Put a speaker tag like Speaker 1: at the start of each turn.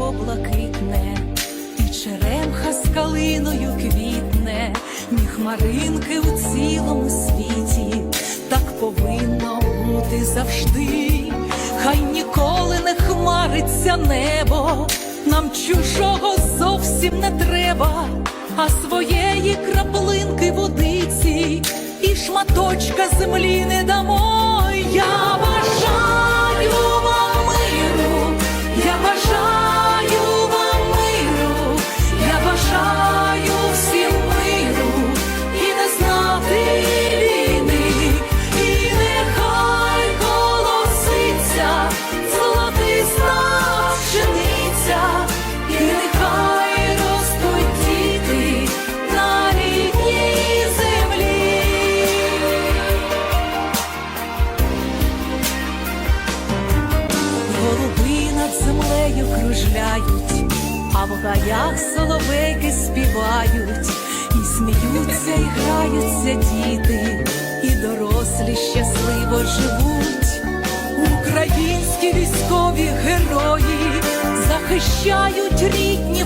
Speaker 1: небо блакитне, і черемха з калиною квітне, ні хмаринки у цілому світі, так повинно бути завжди. Хай ніколи не хмариться небо, нам чужого зовсім не треба, а своєї краплинки водиці і шматочка землі не дамо. Над землею кружляють, а в гаях соловейки співають, і сміються, і граються діти, і дорослі щасливо живуть. Українські військові герої захищають рідні